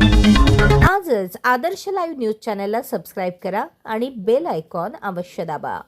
आजच Adarsh live news चॅनलला subscribe करा आणि बेल आयकॉन अवश्य दाबा.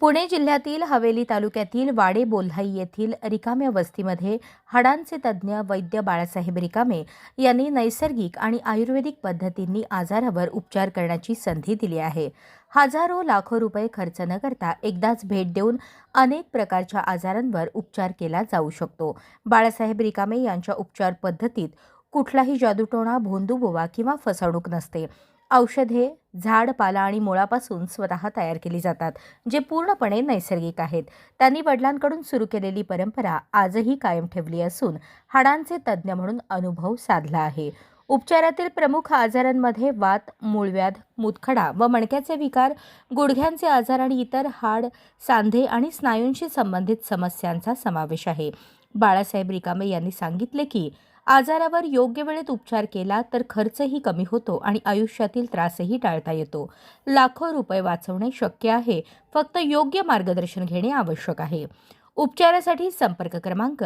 पुणे जिल्ह्यातील हवेली तालुक्यातील वाडे बोल्हाई येथील रिकाम्या वस्तीमध्ये हाडांचे तज्ज्ञ वैद्य बाळासाहेब रिकामे यांनी नैसर्गिक आणि आयुर्वेदिक पद्धतींनी आजारावर उपचार करण्याची संधी दिली आहे. हजारो लाखो रुपये खर्च न करता एकदाच भेट देऊन अनेक प्रकारच्या आजारांवर उपचार केला जाऊ शकतो. बाळासाहेब रिकामे यांच्या उपचार पद्धतीत कुठलाही जादूटोणा भोंदूबोवा किंवा फसवणूक नसते. औषधे झाड पाला आणि मुळापासून स्वतः तयार केली जातात जे पूर्णपणे नैसर्गिक आहेत. त्यांनी वडिलांकडून सुरू केलेली परंपरा आजही कायम ठेवली असून हाडांचे तज्ज्ञ म्हणून अनुभव साधला आहे. उपचारातील प्रमुख आजारांमध्ये वात मूळव्याध मुतखडा व मणक्याचे विकार गुडघ्यांचे आजार आणि इतर हाड सांधे आणि स्नायूंशी संबंधित समस्यांचा समावेश आहे. बाळासाहेब रिकामे यांनी सांगितले की आजारावर योग्य वेळेत उपचार केला तर खर्चही कमी होतो आणि आयुष्यातील त्रासही टाळता येतो. लाखो रुपये वाचवणे शक्य आहे. फक्त योग्य मार्गदर्शन घेणे आवश्यक आहे. उपचारासाठी संपर्क क्रमांक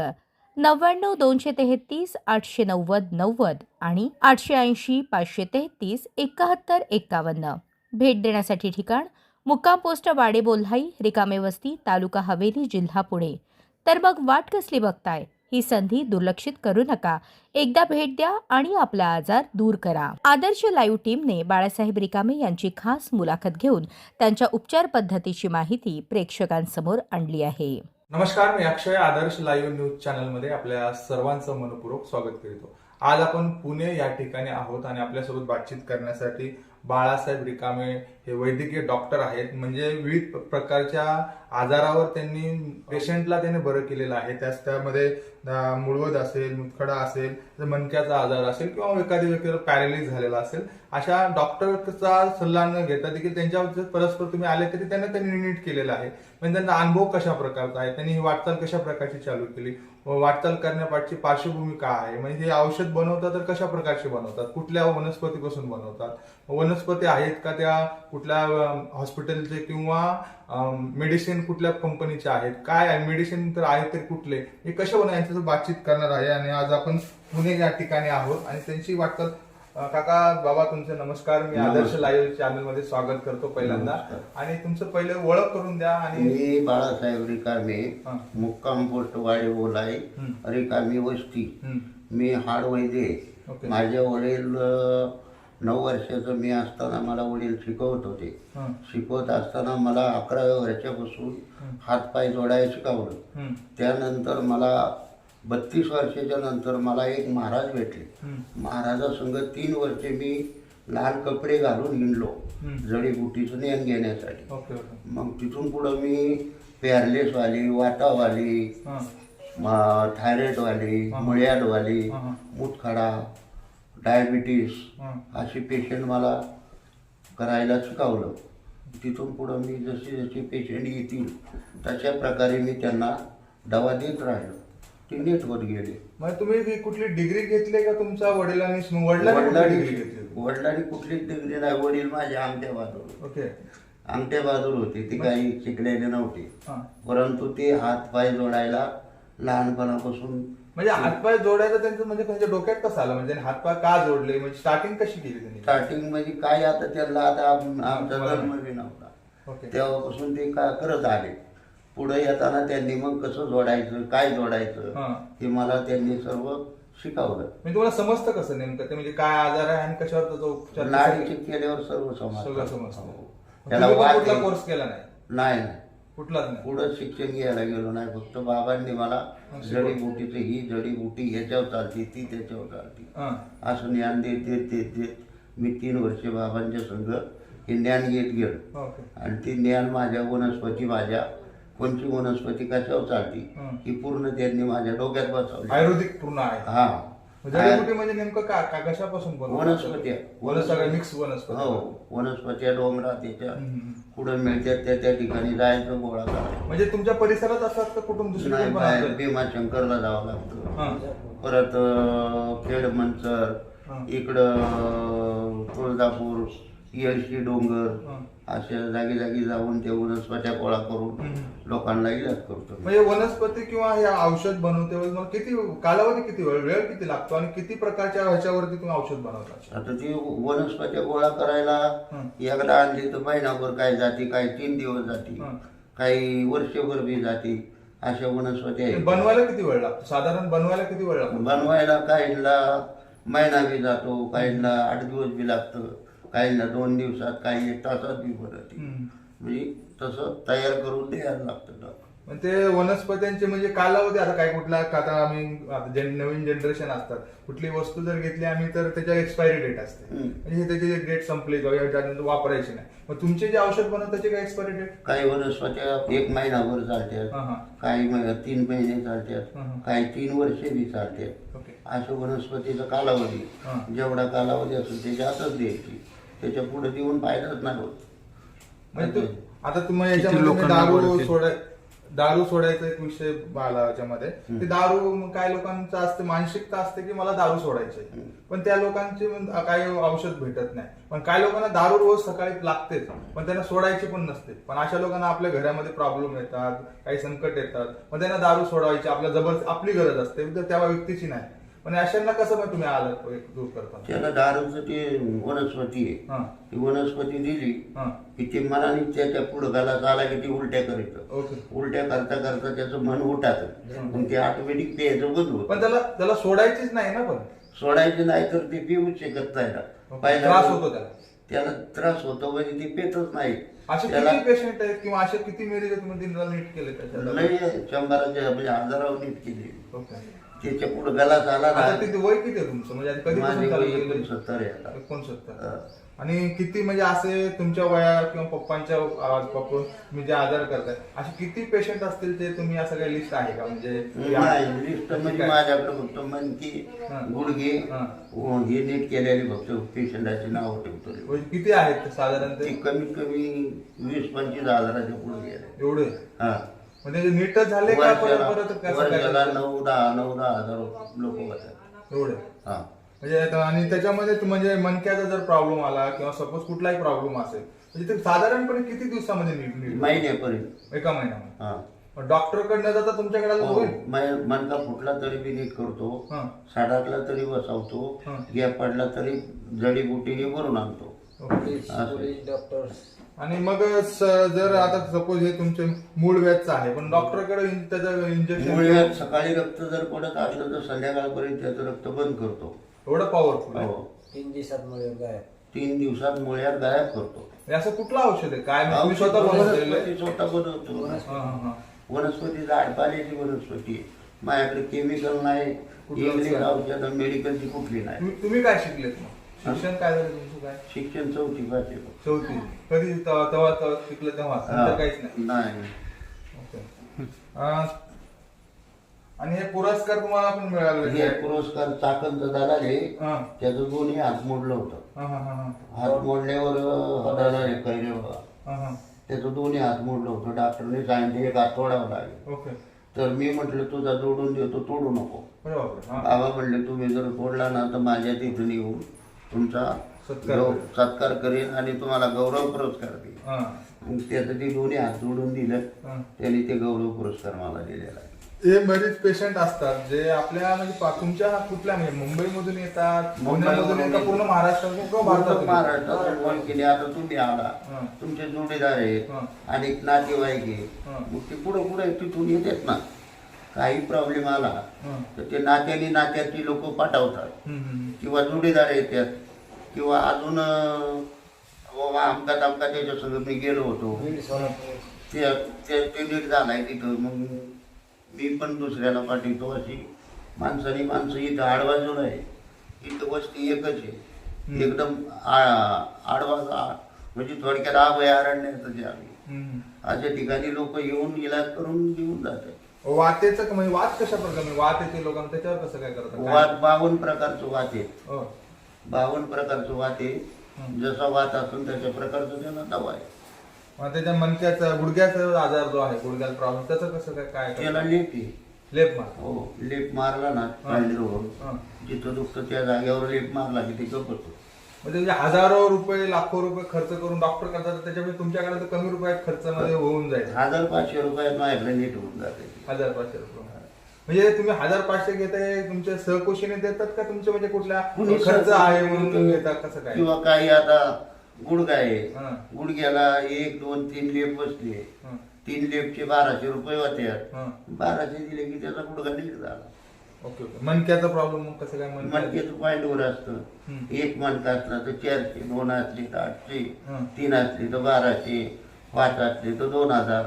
नव्याण्णव दोनशे तेहतीस आठशे नव्वद नव्वद आणि आठशे ऐंशी पाचशे तेहतीस एकाहत्तर एकावन्न. भेट देण्यासाठी ठिकाण मुक्काम पोस्ट वाडे बोल्हाई रिकामे वस्ती तालुका हवेली जिल्हा पुणे. तर मग वाट कसली बघताय? ही संधी दुर्लक्षित करू नका. एकदा भेट द्या आणि आपला आजार दूर करा. आदर्श लाईव्ह टीमने बाळासाहेब रिकामे यांची खास मुलाखत घेऊन त्यांच्या उपचार पद्धतीची माहिती प्रेक्षकांसमोर आणली आहे. नमस्कार मी अक्षय आदर्श लाईव्ह न्यूज चॅनलमध्ये आपल्या सर्वांचं मनपूर्वक स्वागत करीतो आज आपण पुणे या ठिकाणी आहोत आणि आपल्यासोबत बातचीत करण्यासाठी बाळासाहेब रिकामे हे वैद्यकीय डॉक्टर आहेत. म्हणजे विविध प्रकारच्या आजारावर त्यांनी पेशंटला त्यांनी बरं केलेलं आहे. त्याच त्यामध्ये मुळवद असेल मुतखडा असेल मनक्याचा आजार असेल किंवा एखाद्या व्यक्तीला पॅरालिस झालेला असेल अशा डॉक्टरचा सल्ला न घेता देखील त्यांच्या परस्पर तुम्ही आले तरी त्यांना त्यांनी नीट केलेलं आहे. म्हणजे त्यांचा अनुभव कशा प्रकारचा आहे? त्यांनी ही वाटचाल कशा प्रकारची चालू केली? वाटचाल करण्यापाठची पार्श्वभूमी काय आहे. म्हणजे हे औषध बनवतात तर कशा प्रकारचे बनवतात? कुठल्या वनस्पतीपासून बनवतात? वनस्पती आहेत का त्या कुठल्या हॉस्पिटलचे किंवा मेडिसिन कुठल्या कंपनीचे आहेत? काय आहे? मेडिसिन तर आहेत ते कुठले? हे कशा बनव यांच्यासोबत बातचीत करणार आहे आणि आज आपण पुणे या ठिकाणी आहोत आणि त्यांची वाटचाल काका बाबा तुमचे नमस्कार मी आदर्श. लाईव्ह चॅनलमध्ये स्वागत करतो पहिल्यांदा. आणि तुमचं पहिले ओळख करून द्या आणि मी बाळासाहेब रिकामे. मुक्काम पोस्ट वाडे बोलाय. रिकामी वस्ती. मी हाड वैद्य. माझे वडील नऊ वर्षाचं मी असताना मला वडील शिकवत होते. शिकवत असताना मला अकराव्या वर्षापासून हातपाय जोडायला शिकवलं. त्यानंतर मला बत्तीस वर्षाच्या नंतर मला एक महाराज भेटले. महाराजासंग तीन वर्षे मी लाल कपडे घालून हिंडलो. जडीबुटीचं ज्ञान घेण्यासाठी मग तिथून पुढं मी पॅरलेसवाली वाटावाली थायरॉइडवाली. मुळ्याडवाली. मुतखडा डायबिटीस. असे पेशंट मला करायला शिकवलं तिथून पुढं मी जसे जसे पेशंट येतील तशा प्रकारे मी त्यांना दवा देत राहिलो ते नीट होत. गेले मग तुम्ही कुठली डिग्री घेतली का तुमच्या वडिलांनी? वडिलांनी कुठली डिग्री घेतली वडिलांनी कुठलीच डिग्री नाही. वडील माझे आमच्या बाजूला ओके. आमच्या बाजूला होते. ती काही शिकलेले नव्हते. परंतु ते हात पाय जोडायला लहानपणापासून म्हणजे हातपाय जोडायचं त्यांचं म्हणजे त्यांच्या डोक्यात कसं आलं? म्हणजे हातपाय का जोडले? म्हणजे स्टार्टिंग कशी केली त्यांनी? स्टार्टिंग म्हणजे काय? आता त्यांना आता आम- आमचा जन्म बी नव्हता तेव्हापासून ते का करत आले. पुढे येताना त्यांनी मग कसं जोडायचं काय जोडायचं हा. मला त्यांनी सर्व शिकवलं म्हणजे तुम्हाला समजतं कसं नेमकं ते म्हणजे काय आजार आहे आणि कशावर त्याचा उपचार केल्यावर सर्व सगळं समजतं समजतं हो. त्याला तुम्ही पण वाद कुठला आहे. कोर्स केला नाही नाही नाही कुठलाच नाही पुढं शिक्षण घ्यायला गेलो नाही फक्त बाबांनी मला. जडीबुटीचं ही जडीबुटी ह्याच्यावर चालती ती त्याच्यावर चालती हं. असं ज्ञान देत देत देत देत मी तीन वर्षे बाबांच्या संघ हे ज्ञान घेत गेलो ओके आणि ते ज्ञान माझ्या वनस्पती माझ्या कोणची वनस्पती कशावर चालती हं. ही पूर्ण त्यांनी माझ्या डोक्यात बसवली आयुर्वेदिक पूर्ण आहे हा जडीबुटी म्हणजे नेमकं का का- कशापासून बनवतात? वनस्पत्या. वनस्पती मिक्स वनस्पती हो वनस्पत्या डोंगरात त्याच्या हम्म. कुठं मिळतात त्या त्या ठिकाणी जायचं गोळा करायचं म्हणजे तुमच्या परिसरात असतात का कुठून दुसरीकडे नाही पण बाहेर असतात? भीमाशंकरला जावं लागतं हां. परत अं, खेड मंचर हां. इकडं अं, तुळजापूर येरशी डोंगर हं. अशा जागी जागी जाऊन ते वनस्पत्या गोळा करून. लोकांना इलाज करतो. म्हणजे वनस्पती किंवा हे औषध बनवते वेळेस मग किती कालावधी किती वेळ वेळ किती लागतो आणि किती प्रकारच्या ह्याच्यावरती तुम्ही औषध बनवता आता ती वनस्पत्या गोळा करायला. एकदा आणली तर महिनाभर काय जाते काही तीन दिवस जाते. काही वर्षभर बी जाते अशा वनस्पत्या ते आहेत बनवायला किती वेळ लागतो साधारण बनवायला किती वेळ लागतो बनवायला काहींना महिना बी जातो काहींना आठ दिवस बी लागतं काहींना दोन दिवसात काही एक तासात बी हम्म. म्हणजे तसं तयार करून द्यायला लागतं ना. मग ते वनस्पत्यांचे म्हणजे कालावधी आता काय कुठला आता आम्ही नवीन जनरेशन असतात कुठली वस्तू जर घेतली आम्ही तर त्याच्या एक्सपायरी डेट असते. म्हणजे त्याची डेट संपली याच्यानंतर वापरायची नाही मग तुमचे जे औषध बनवतात त्याची काय एक्सपायरी डेट काही वनस्पत्या एक महिनाभर चालतात काही तीन महिने चालतात. काही तीन वर्षे बी चालतात अशा वनस्पतीचा कालावधी. जेवढा कालावधी असेल त्याच्या आतच द्यायची त्याच्या पुढे देऊन फायदाच नाही होत. म्हणजे तू आता तुम्ही याच्यामध्ये लोकांना दारू आवडते? सोडाय दारू सोडायचा एक विषय आला याच्यामध्ये. ते दारू मग काय लोकांचं असते मानसिकता असते की मला दारू सोडायची. पण त्या लोकांची मग काही औषध भेटत नाही. पण काही लोकांना दारू रोज सकाळी लागतेच पण त्यांना सोडायची पण नसते. पण अशा लोकांना आपल्या घरामध्ये प्रॉब्लेम येतात काही संकट येतात मग त्यांना दारू सोडायची आपल्या जबर आपली गरज असते. तर त्या व्यक्तीची नाही. पण अशांना कसं मग तुम्ही एक दूर करताना? त्याला दारूचं ते वनस्पती आहे. हा. ती वनस्पती दिली हा. की ते मनाने त्याच्या पुढं गाला आला की ती उलट्या करीत. ओके. उलट्या करता करता त्याचं मन उठात. मग ते ऑटोमॅटिक प्यायचं बंद होत. पण त्याला त्याला सोडायचीच नाही ना पण? सोडायचं नाही तर ते पिऊच शकत नाही ना. पहिला त्रास होतो त्याला. त्याला त्रास होतो म्हणजे ते पेतच नाही. असे किती पेशंट आहेत किंवा असे किती मेरेज तुम्ही दिनला नीट केले त्याच्यात? लय शंभराच्या म्हणजे हजारावर नीट केली. ओके. त्याच्या पुढे गला आला आता ना ते वय किती आहे तुमचं? म्हणजे कधी माझे चालू वय केलं? एकोणसत्तर आहे आता. एकोणसत्तर. आणि किती म्हणजे असे तुमच्या वया किंवा पप्पांच्या आवाज पप्पा तुम्ही जे आजार करताय असे किती पेशंट असतील ते तुम्ही असं काही लिस्ट आहे का? म्हणजे नाही लिस्ट म्हणजे? माझ्याकडे फक्त मनकी. गुडघे हा. व हे नीट केलेली फक्त पेशंटाची नाव ठेवतो म्हणजे किती आहेत साधारण ते? ते कमीत कमी वीस पंचवीस हजाराच्या पुढे गेले एवढे? हा. म्हणजे नीटच झाले का परत परत कसं वर्षाला काय नऊ दहा नऊ दहा हजार लोक होतात एवढे? हा. म्हणजे आता- आणि त्याच्यामध्ये तू म्हणजे मनक्याचा जर प्रॉब्लेम आला किंवा सपोज कुठलाही प्रॉब्लेम असेल म्हणजे ते साधारणपणे किती दिवसामध्ये नीट नीट महिन्यापर्यंत एका महिन्यामध्ये. हा. डॉक्टर कडनं जाता तुमच्याकडे आलं हो, होईल? मै- फुटला तरी बी नीट करतो. हा. तरी बसवतो. हा. गॅप पडला तरी जडीबुटीने भरून आणतो. आणि मग स- जर आता सपोज हे तुमचे मूळ व्याजचं आहे पण डॉक्टरकडे त्याचं इंजेक्शन मुळव्याध सकाळी रक्त जर पडत असलं तर संध्याकाळपर्यंत त्याचं रक्त बंद करतो. एवढं पॉवरफुल आहे. हो. तीन दिवसात मुळे गायब. तीन दिवसात मुळ्यात गायब करतो. हे असं कुठलं औषध आहे? काय म्हणजे स्वतः बनवलेलं आहे? वनस्पती स्वतः बनवतो. हा, हा, हा. वनस्पती झाडपाल्याची वनस्पती आहे. माझ्याकडे केमिकल नाही. कुठलंच इंग्लिश नाही. औषध मेडिकलची कुठली नाही. तुम्ही- तुम्ही काय शिकलेत मग? शिक्षण काय झालं तुमचं काय? शिक्षण चौथी पाचवी चौथी. कधी तेव्हा तेव्हा तेव्हा शिकलं तेव्हा? नंतर काहीच नाही. नाही ओके. अं, आणि हे पुरस्कार तुम्हाला पण मिळाले हे पुरस्कार चाकणचं दादा आहे हा. त्याचं दोन्ही हात मोडलं होतं. हा हा हा हा. हात मोडल्यावर हदाला हे कैरे बघा हा हा. त्याचं दोन्ही हात मोडलं होतं. डॉक्टरने सांगितलं एक हात तोडावं लागेल. ओके. तर मी म्हटलं तुझा जोडून देतो तोडू नको. हा. बाबा म्हणले तुम्ही जर तोडला ना तर माझ्या तिथून येऊन तुमचा सत्कार गौ-. सत्कार करेन आणि तुम्हाला गौरव पुरस्कार देईन हा मग त्याचं ते दोन्ही हात जोडून दिलं हा. त्याने ते गौरव पुरस्कार मला दिलेला आहे हे बरेच पेशंट असतात जे आपल्या म्हणजे पा- तुमच्या कुठल्या म्हणजे मुंबईमधून येतात पुण्यामधून येतात पूर्ण महाराष्ट्रातून किंवा भारतातून महाराष्ट्रात फोन केले आता तुम्ही आला हा. तुमचे जोडीदार आहेत हा. आणि नातेवाईक आहे हा. मग ते पुढे पुढे तिथून येतात ना काही प्रॉब्लेम आला. तर ते नात्याने नात्याची लोक पाठवतात. किंवा जोडीदार येतात किंवा अजून बाबा आमका तामका त्याच्या संग मी गेलो होतो. ते ते- नीट झालाय तिथं. मग मी पण दुसऱ्याला पाठवतो अशी. माणसाने माणसं इथं आडबाजूला आहे. इथं वस्ती एकच आहे. एकदम आडवा म्हणजे थोडक्यात अभयारण्यात जे आम्ही. अशा ठिकाणी लोक येऊन इलाज करून घेऊन जातात. वातेचं म्हणजे वात कशा प्रकारे म्हणजे वात येते लोकांना त्याच्यावर कसं काय करतात काय? वात बावन्न प्रकारचं वात आहे हो. बावन्न प्रकारचं वात आहे. जसा वात असेल त्याच्या प्रकारचं त्यांना दवा आहे मग त्याच्या मणक्याचा गुडघ्याचा आजार जो आहे गुडघ्याचा प्रॉब्लेम त्याचं कसं काय काय त्याला करतात? लेप आहे लेप मार हो लेप मारला ना हा. जिथं दुखतं त्या जागेवर लेप मारला की ते गप होतो म्हणजे हजारो रुपये लाखो रुपये खर्च करून डॉक्टर करतात त्याच्यामुळे तुमच्याकडे तर कमी रुपयात खर्चामध्ये होऊन जाईल. हजार पाचशे रुपयात माझ्याकडे नीट होऊन जाते. हजार पाचशे रुपये. म्हणजे तुम्ही हजार पाचशे घेताय तुमच्या सहकुशीने देतात का तुमचे? म्हणजे कुठल्या कुणी खर्च आहे म्हणून घेतात कसं काय किंवा काही आता गुडघा आहे. गुडघ्याला एक दोन तीन लेप बसले. तीन लेपचे बाराशे रुपये होते. बाराशे दिले की त्याचा गुडघा नीट झाला. Okay okay. मणक्याचा प्रॉब्लेम मग कसं काय? मणक्याचं पॉईंटवर असतं. एक मणका असला तर चारशे दोन असले तर आठशे. तीन असले तर बाराशे पाच असले तर दोन हजार.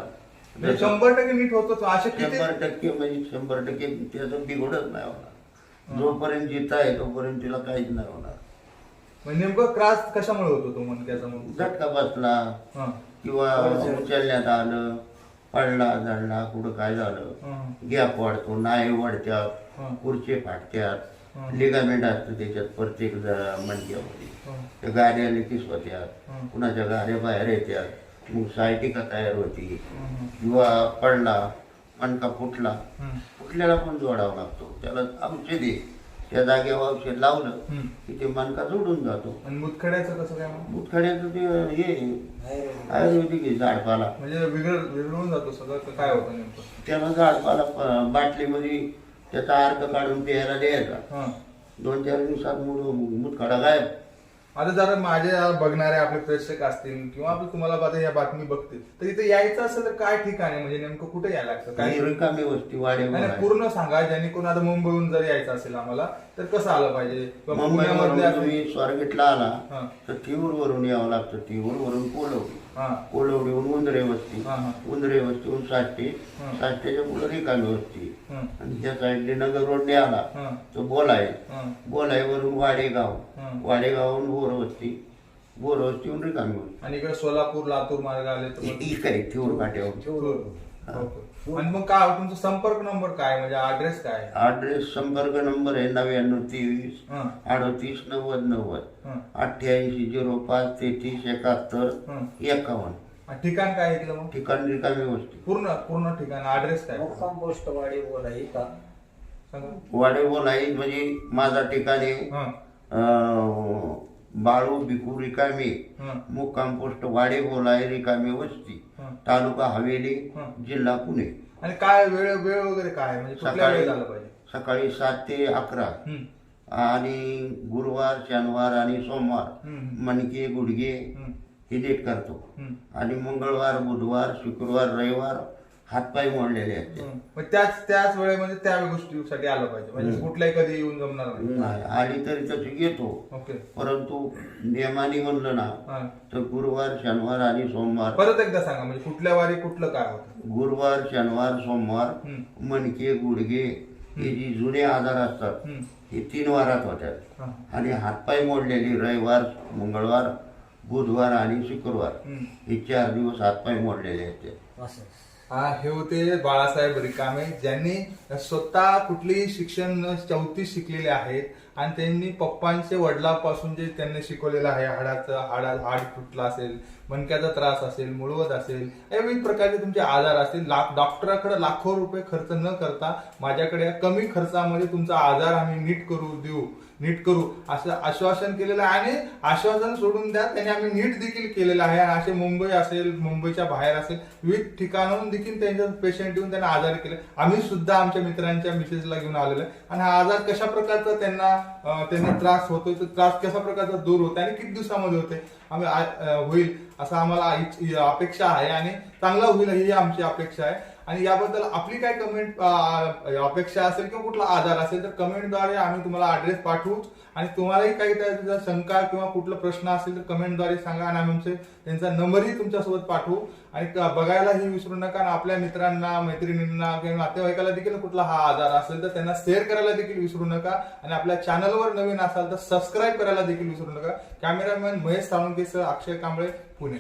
म्हणजे शंभर टक्के नीट होतो असे शंभर टक्के म्हणजे शंभर टक्के त्याचं बिघडत नाही होणार. जोपर्यंत जिथं आहे तोपर्यंत तिला काहीच नाही होणार. म्हणजे नेमकं त्रास कशामुळे होतो तो मणक्याचा मग? झटका बसला हं, किंवा उचलण्यात आलं पडला झाडला कुठं काय झालं गॅप वाढतो नाय वाढत्यात. हं, खुर्चे फाटत्यात हं. लिगामेंट असतं त्याच्यात प्रत्येक मणक्यामध्ये हं, त्या गाड्या लिकीस होत्यात. कुणाच्या गाड्या बाहेर येत्यात मग सायटिका तयार होती. किंवा पडला मणका फुटला. हं, फुटल्याला पण जोडावा लागतो. त्याला औषध आहे त्या जागेवर औषध लावलं. की ते मणका जोडून जातो. आणि मुतखड्याचं कसं काय मुतखड्याचं ते हे आयुर्वेदिक. झाडपाला. म्हणजे वेगळं वेगळून जातो सगळं का काय होतं नेमकं? त्याला झाडपाला बाटलीमध्ये त्याचा अर्क काढून प्यायला द्यायचा. हं. दोन चार दिवसात मुळ मुतखडा गायब आता जर माझे बघणारे आपले प्रेक्षक असतील किंवा आपलं तुम्हाला आता या बातमी बघतील तर इथे यायचं असेल तर काय ठिकाण आहे? म्हणजे नेमकं कुठे यायला लागतं? काय काही रिकामी वस्ती वाडे नाही, नाही, पूर्ण सांगा जेणेकरून आता मुंबईहून जर यायचं असेल आम्हाला तर कसं आलं पाहिजे? किंवा मुंबईवरून पुण्यामधले असेल- तुम्ही स्वारगेटला आला हा. तर तिऊर वरून यावं लागतं तिऊर वरून कोलवडी हा कोलवडीहून उंदरे वस्ती. उंदरे वस्तीहून साठे हा. साठेच्या पुढे रिकामी वस्ती आणि त्या साईडने नगर रोडने आला तो बोलाय बोलायवरून वाडेगाव. वाडेगावहून बोरवस्ती. बोरवस्तीहून रिकामी वस्ती आणि इकडे सोलापूर लातूर मार्ग आले काय थिऊर काट्यावर. आणि मग काय तुमचा संपर्क नंबर काय म्हणजे ऍड्रेस काय? आहे? ॲड्रेस संपर्क नंबर आहे नव्याण्णव तेवीस हं, अडतीस नव्वद नव्वद. हं, अठ्ठ्याऐंशी झिरो पाच तेहतीस एकाहत्तर हं. एकावन्न. आणि ठिकाण काय आहे मग? ठिकाण रिकामी वस्ती पूर्ण पूर्ण ठिकाण ऍड्रेस काय? मुक्काम पोस्ट वाडी बोलाही का सांगा. वाडे बोलाई म्हणजे माझा ठिकाण आहे हं, अं, बाळू भिकू रिकामे मुक्काम पोस्ट वाडे बोलाई रिकामे वस्ती. तालुका हवेली. जिल्हा पुणे. आणि काय वेळ वेळ वगैरे काय? म्हणजे कुठल्या सकाळी वेळेत आलं पाहिजे? सकाळी सात ते अकरा. आणि गुरुवार शनिवार आणि सोमवार. हं, मणके गुडघे हं, हे नीट करतो. आणि मंगळवार बुधवार शुक्रवार रविवार हातपाय मोडलेले आहेत हं. मग त्याच त्याच वेळेमध्ये त्या गोष्टीसाठी आलं पाहिजे. म्हणजे कुठल्याही कधी येऊन जमणार नाही. नाही आली तरी तशी ओके. परंतु नियमाने म्हणलं ना हा. तर गुरुवार शनिवार आणि सोमवार. परत एकदा सांगा म्हणजे कुठल्या वारी कुठलं काय होतं? गुरुवार शनिवार सोमवार मणके गुडघे हे जी जुने आजार असतात हं, हे तीन वारात होतात हा, आणि हातपाय मोडलेली रविवार मंगळवार बुधवार आणि शुक्रवार हं. हे चार दिवस हातपाय मोडलेले आहेत ते. असं. हे होते बाळासाहेब रिकामे ज्यांनी स्वतः कुठलीही शिक्षण चौथी शिकलेले आहेत. आणि त्यांनी पप्पांचे वडिलांपासून जे त्यांनी शिकवलेलं आहे हाडाचं हाडा हाड तुटला असेल मणक्याचा त्रास असेल मुळवत असेल या विविध प्रकारचे तुमचे आजार असतील. लाख डॉक्टराकडे लाखो रुपये खर्च न करता माझ्याकडे कमी खर्चामध्ये तुमचा आजार आम्ही नीट करू देऊ नीट करू असं आश्वासन केलेलं आहे. आणि आश्वासन सोडून द्या त्याने आम्ही नीट देखील केलेलं आहे. आणि असे मुंबई असेल मुंबईच्या बाहेर असेल विविध ठिकाणाहून देखील त्यांच्या पेशंट येऊन त्यांना आजारी केले. आम्ही सुद्धा आमच्या मित्रांच्या मिसेसला घेऊन आलेलो आहे. आणि हा आजार कशा प्रकारचा त्यांना त्यांना त्रास होतोय तो त्रास कशा प्रकारचा दूर होतो आणि किती दिवसामध्ये होते आम्ही होईल असं आम्हाला अपेक्षा आहे आणि चांगला होईल ही आमची अपेक्षा आहे. आणि याबद्दल आपली काय कमेंट अपेक्षा असेल किंवा कुठला आधार असेल तर कमेंटद्वारे आम्ही तुम्हाला ऍड्रेस पाठवू. आणि तुम्हालाही काही त्याचा शंका किंवा कुठला प्रश्न असेल तर कमेंटद्वारे सांगा आणि आम्ही आमचे त्यांचा नंबरही तुमच्यासोबत पाठवू. आणि बघायलाही विसरू नका आणि आपल्या मित्रांना मैत्रिणींना किंवा नातेवाईकाला देखील कुठला हा आधार असेल तर त्यांना शेअर करायला देखील विसरू नका. आणि आपल्या चॅनलवर नवीन असाल तर सबस्क्राईब करायला देखील विसरू नका. कॅमेरामॅन महेश साळुंकेसह अक्षय कांबळे पुणे.